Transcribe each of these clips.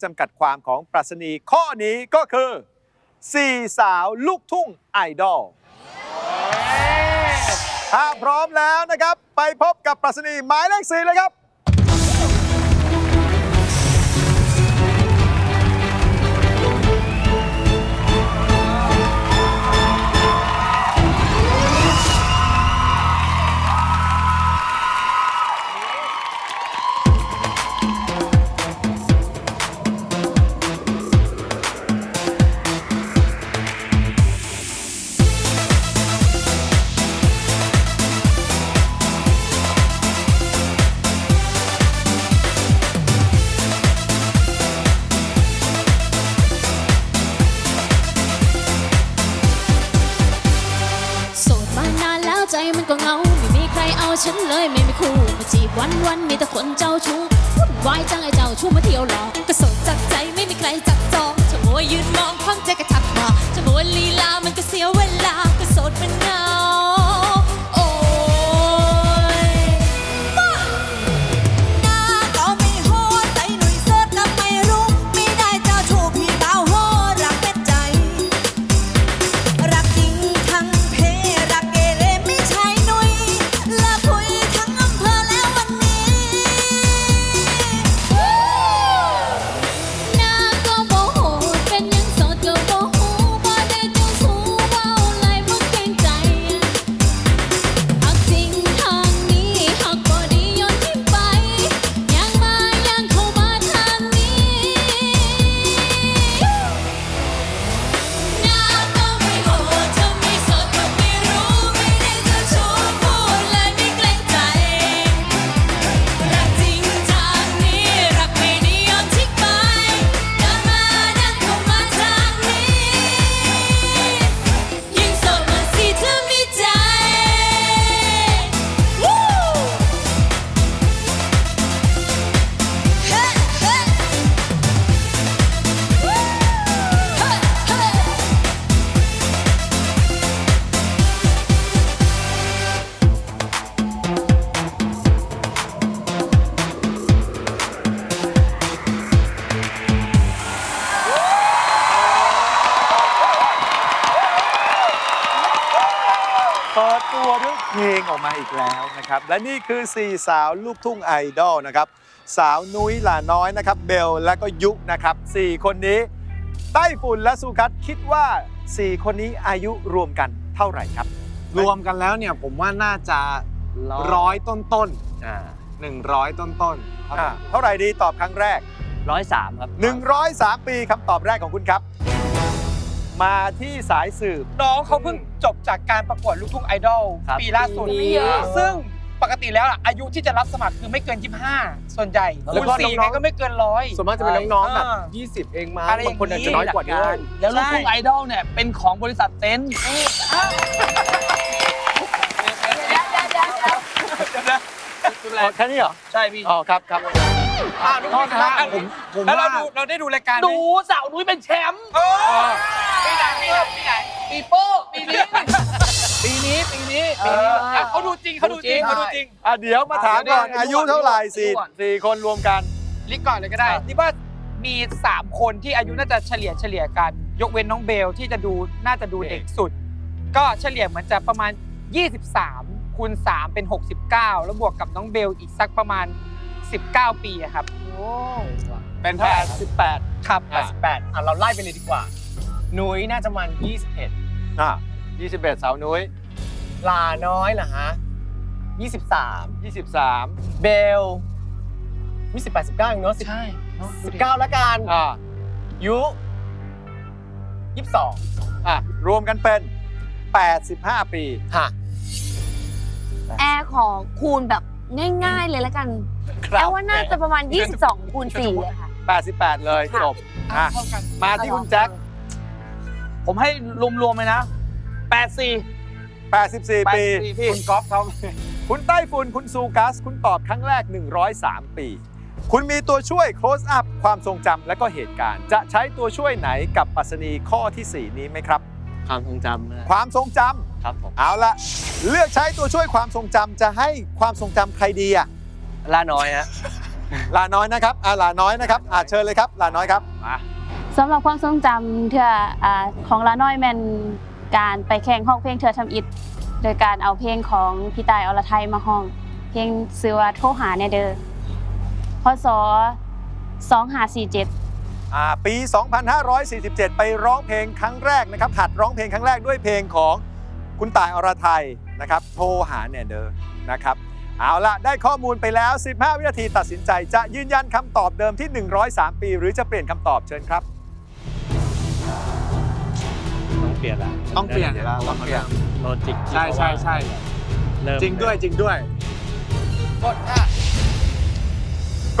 ำจำกัดความของปรัชนีข้อนี้ก็คือสี่สาวลูกทุ่งไอดอลถ้าพร้อมแล้วนะครับ ไปพบกับปรัชนีหมายเลขสี่เลยครับ ฉันเลยไม่มีคู่มาจีบวันวันมีแต่คนเจ้าชู้วุ่นวายจังไอ้เจ้าชู้มาเที่ยวหลอกก็โสดจัดใจไม่มีใครจับจองจะมัวยืนมองความใจกระทั มาอีกแล้วนะครับ และนี่คือ4สาวลูกทุ่งไอดอลนะครับ สาวนุ้ยหลาน้อยนะครับ เบลและก็ยุนะครับ4คนนี้ ไต้ฝุ่นและสุคัตคิดว่า4คนนี้อายุรวมกันเท่าไหร่ครับ รวมกันแล้วเนี่ยผมว่าน่าจะร้อยต้นต้นหนึ่งร้อยต้นต้นๆครับอ่าเท่าไหร่ดีตอบครั้งแรกร้อยสามครับ103ปีคำตอบแรกของคุณครับ มาที่สายสืบ น้องเขาเพิ่งจบจากการประกวดลูกทุ่งไอดอลครับ ปีล่าสุดปีนี้ ซึ่งปกติแล้วอะอายุที่จะรับสมัครคือไม่เกิน 25 ส่วนใหญ่แล้คูวณก็สี่น้ไงองๆ ก็ไม่เกินร้อย ส่วนมากจะเป็นน้องๆแบบอ่า20 เองมาอะไรอย่างบางคนอาจจะน้อยกว่าด้วยแล้วลูกทุ่งไอดอลเนี่ยเป็นของบริษัทเต็นท์แค่นี้เหรอ ใช่พี่ อ๋อครับครับ อ่าดูนะฮะผมผมแล้วเราว่า ดูเราได้ดูรายการไหมดูสาวนุ้ยเป็นแชมป์เออ ปีไหนปีไหนปีไหนปีโป้ปีนี้ปีนี้ปีนี้ปีนี้อะเขาดูจริงเขาดูจริงเขาดูจริงอะเดี๋ยวมาถามก่อนอะเดี๋ยวอายุเท่าไหร่ดูสี่ก่อนสี่คนรวมกันลิกก่อนเลยก็ได้นี่ว่ามี 3 คนที่อายุน่าจะเฉลี่ยเฉลี่ยกัน ยกเว้นน้องเบลที่จะดูน่าจะดูเด็กสุด ก็เฉลี่ยเหมือนจะประมาณ 23คูณ3เป็น 69 แล้วบวกกับน้องเบลอีกสักประมาณ 19 ปีอะครับเป็นเท่าไหร่18 ครับอะ88อะเราไล่ไปเลยดีกว่า นุ้ยน่าจะประมัน 21 อะ21 สาวนุ้ยลาน้อยเหรอฮะ 23 23 เบล28 19เองเนาะใช่19แล้วกันอ่ายุ22อะ รวมกันเป็น 85 ปี ฮะแอร์ขอคูณแบบง่ายๆเลยแล้วกันครัแอบร์ว่าน่าจะประมาณ 22คูณ4เลยค่ะ 88 เลยค่ะจบอะเท่ากันมาที่คุณแจ็ค ผมให้รวมๆเลยนะแปดสี่84 ปีพี่ คุณก๊อฟเขาคุณไต้ฝุ่นคุณซูกัส คุณตอบครั้งแรก 103 ปี คุณมีตัวช่วย close up ความทรงจำและก็เหตุการณ์ จะใช้ตัวช่วยไหนกับปรัสนีข้อทีสี่ 4 นี้ไหมครับ ความทรงจำนะความทรงจำ ครับผมเอาละเลือกใช้ตัวช่วยความทรงจำจะให้ความทรงจำใครดีอะล่าน้อยฮะหลาน้อยนะครับอ่าหลาน้อยนะครับอ่าเชิญเลยครับหลาน้อยครับ สำหรับความทรงจำเทื่ออของละน้อยแมนการไปแข่งห้องเพลงเทื่อทำอิฐโดยการเอาเพลงของพี่ตายอรไทยมาห้อง เพลงซื้อว่าโทรหาแนเดอพศ2547อ่าปี 2547 ไปร้องเพลงครั้งแรกนะครับ หัดร้องเพลงครั้งแรกด้วยเพลงของคุณต่ายอรไทยนะครับ โทรหาแนเดอร์นะครับ เอาละได้ข้อมูลไปแล้ว 15 วินาทีตัดสินใจ จะยืนยันคำตอบเดิมที่ 103 ปี หรือจะเปลี่ยนคำตอบเชิญครับ เปลี่ยนละต้องเปลี่ยนแล้วต้องเปลี่ยนโลจิกที่ใช่ใช่ใช่เริ่มจริงด้วยจริงด้วยกดค่ะ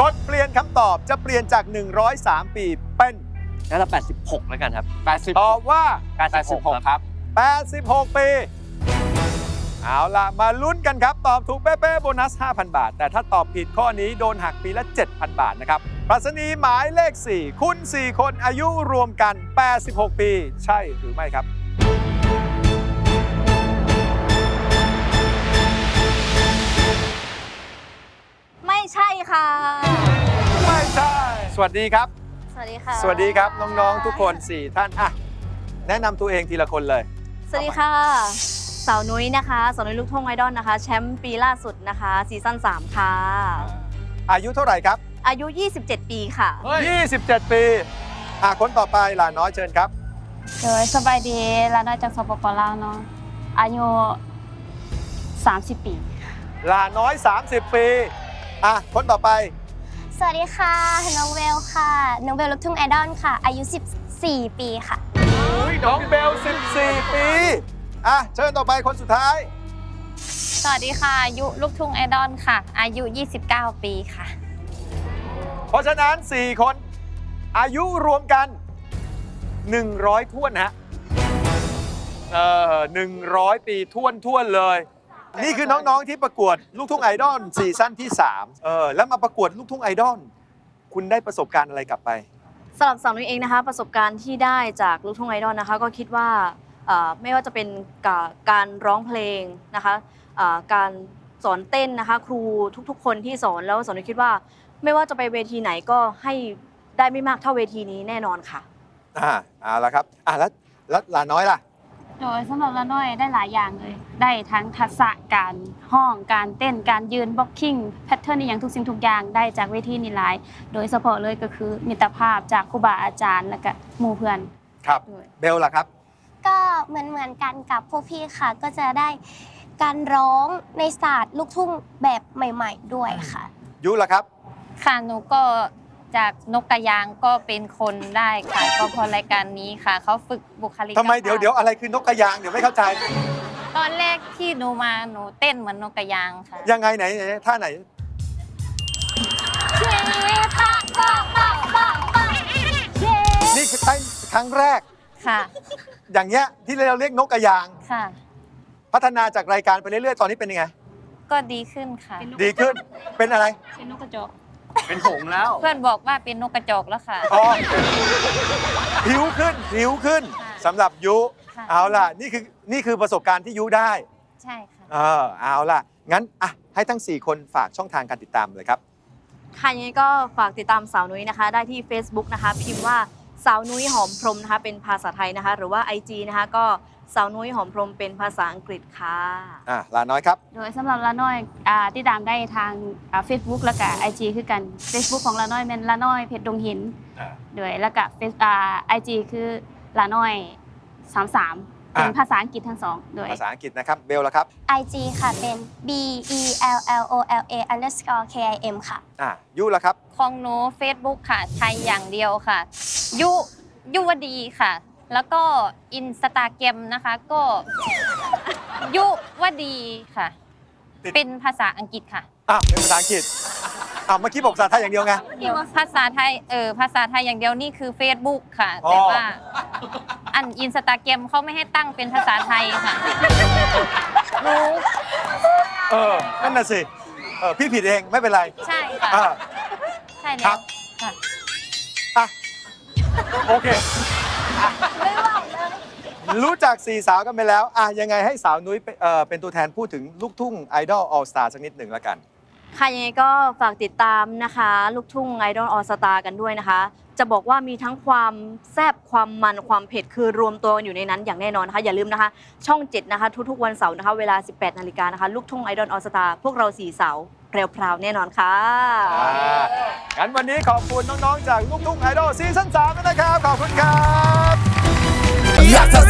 กดเปลี่ยนคำตอบจะเปลี่ยนจาก 103 ปีเป็นแล้วเรา86 แล้วกันครับตอบว่า86 ครับ 86 ปี เอาล่ะมาลุ้นกันครับ ตอบถูกเป๊ะๆโบนัส 5,000 บาท แต่ถ้าตอบผิดข้อนี้โดนหักปีละ 7,000 บาทนะครับปรัชนีหมายเลข 4 คุณ 4 คนอายุรวมกัน 86 ปี ใช่หรือไม่ครับ ไม่ใช่ค่ะ ไม่ใช่ สวัสดีครับ สวัสดีค่ะสวัสดีครับน้องๆทุกคน 4 ท่านอะแนะนำตัวเองทีละคนเลย สวัสดีค่ะ สาวนุ้ยนะคะ สาวนุ้ยลูกทุ่งไอดอลนะคะ แชมป์ปีล่าสุดนะคะซีซั่น3 ค่ะ อายุเท่าไหร่ครับ อายุ 27 ปีค่ะ27 ปีอะคนต่อไปหลานน้อยเชิญครับ โดยสบายดีละน้อยจากสปปลาวเนาะอายุ 30 ปี หลานน้อย 30 ปีอะคนต่อไปสวัสดีค่ะ น้องเวลค่ะ น้องเวลลูกทุ่งไอดอลค่ะ อายุ 14 ปีค่ะ น้องเบล 14 ปี อะเชิญต่อไปคนสุดท้าย สวัสดีค่ะอายุลูกทุ่งไอดอลค่ะ อายุ 29 ปีค่ะ เพราะฉะนั้น 4 คน อายุรวมกัน 100ท้วนฮะเออ100ปีท้วนท้วนๆเลย นี่คือน้องๆที่ประกวดลูกทุ่งไอดอลซีซั่นที่3เออแล้วมาประกวดลูกทุ่งไอดอลคุณได้ประสบการณ์อะไรกลับไป สำหรับสาวนุ้ยเองนะคะ ประสบการณ์ที่ได้จากลูกทุ่งไอดอลนะคะ ก็คิดว่าเอ่อ ไม่ว่าจะเป็นกาการร้องเพลงนะคะเอ่อการสอนเต้นนะคะ ครูทุกๆ คนที่สอนแล้วสาวนุ้ยคิดว่า ไม่ว่าจะไปเวทีไหนก็ให้ได้ไม่มากเท่าเวทีนี้แน่นอนค่ะอ่าเอาละครับอะแล้วแล้วหลานน้อยล่ะโดยสำหรับละน้อยได้หลายอย่างเลย ได้ทั้งทักษะการห้องการเต้นการยืนบล็อกกิ้งแพทเทิร์นอหย่างทุกสิ่งทุกอย่างได้จากเวทีนี่หลาย โดยเฉพาะเลยก็คือมิตรภาพจากครูบาอาจารย์และก็หมู่เพื่อนครับด้วยเบลล่ะครับ ก็เหมือนเหมือนๆกันกับพวกพี่ค่ะ ก็จะได้การร้องในศาสตร์ลูกทุ่งแบบใหม่ ๆ ด้วยค่ะ ยุล่ะครับ ค่ะหนูก็จากนกกระยางก็เป็นคนได้ค่ะก็เพราะรายการนี้ค่ะเขาฝึกบุคลิกทำไมเดี๋ยวเดี๋ยวอะไรคือนกกระยางเดี๋ยวไม่เข้าใจ ตอนแรกที่หนูมาหนูเต้นเหมือนนกกระยางค่ะยังไงไหนไหนท่าไหนนี่คือตั้งครั้งแรกค่ะ อย่างเงี้ยที่เราเรียกนกกระยาง ค่ะ พัฒนาจากรายการไปเรื่อยๆ ตอนนี้เป็นยังไง ก็ดีขึ้นค่ะดีขึ้นเป็นอะไรเป็นนกกระจอกเป็นผงแล้ว เพื่อนบอกว่าเป็นนกกระจอกแล้วค่ะ อ๋อผิวขึ้นผิวขึ้นค่ะสำหรับยุค่ะ เอาล่ะนี่คือนี่คือประสบการณ์ที่ยุได้ใช่ค่ะ เออเอาล่ะ งั้นอะให้ทั้ง 4 คนฝากช่องทางการติดตามเลยครับ ค่ะยังไงก็ฝากติดตามสาวนุ้ยนะคะ ได้ที่ Facebook นะคะ พิมพ์ว่า สาวนุ้ยหอมพรหมนะคะเป็นภาษาไทยนะคะ หรือว่า IG นะคะก็สาวนุ้ยหอมพรหมเป็นภาษาอังกฤษค่ะ อะลาน้อยครับ โดยสำหรับละน้อยอ่าติดตามได้ทางเฟซบุ๊กแล้วก็ไอจีคือกัน Facebook ของละน้อยเป็นละน้อยเพชรดงหินอ่า โดยแล้วก็เฟซอ่าไอจีคือละน้อย 33 เป็นอ่าภาษาอังกฤษทั้งสองโดย ภาษาอังกฤษนะครับ เบลละครับ IG ค่ะ เป็น B E L L O L A underscore K I M ค่ะ อะยุละครับ ของหนู Facebook ค่ะ ไทยอย่างเดียวค่ะ ยุยุวดีค่ะ แล้วก็อินสตาแกรมนะคะก็ ยุวดีค่ะ ติด เป็นภาษาอังกฤษค่ะ อะเป็นภาษาอังกฤษ อะเมื่อกี้บอกภาษาไทยอย่างเดียวไง ภาษาไทย เออ ภาษาไทยอย่างเดียวนี่คือ Facebook ค่ะ อ๋อ แต่ว่า อันอินสตาแกรมเขาไม่ให้ตั้งเป็นภาษาไทยค่ะหนูเออ นั่นน่ะสิ เออ พี่ผิดเองไม่เป็นไรใช่ค่ะ อะใช่ครัแล้วบ ค่ะอะ โอเครู้จักสี่สาวกันไปแล้ว อะ ยังไงให้สาวนุ้ยเป็นเอ่อเป็นตัวแทนพูดถึงลูกทุ่งไอดอลออลสตาร์สักนิดหนึ่งแล้วกัน ค่ะยังไงก็ฝากติดตามนะคะ ลูกทุ่งไอดอลออสตากันด้วยนะคะ จะบอกว่ามีทั้งความแซ่บความมันความเผ็ดคือรวมตัวกันอยู่ในนั้นอย่างแน่นอนนะคะ อย่าลืมนะคะ ช่อง 7 นะคะ ทุกๆวันเสาร์นะคะ เวลา 18นาฬิกานะคะ ลูกทุ่งไอดอลออสตาพวกเราสี่สาวแพรวๆแน่นอนค่ะ อ่างั้นวันนี้ขอบคุณน้อง ๆ จากลูกทุ่งไอดอลซีซั่น3ด้วยนะครับ ขอบคุณครับลักซัสซัส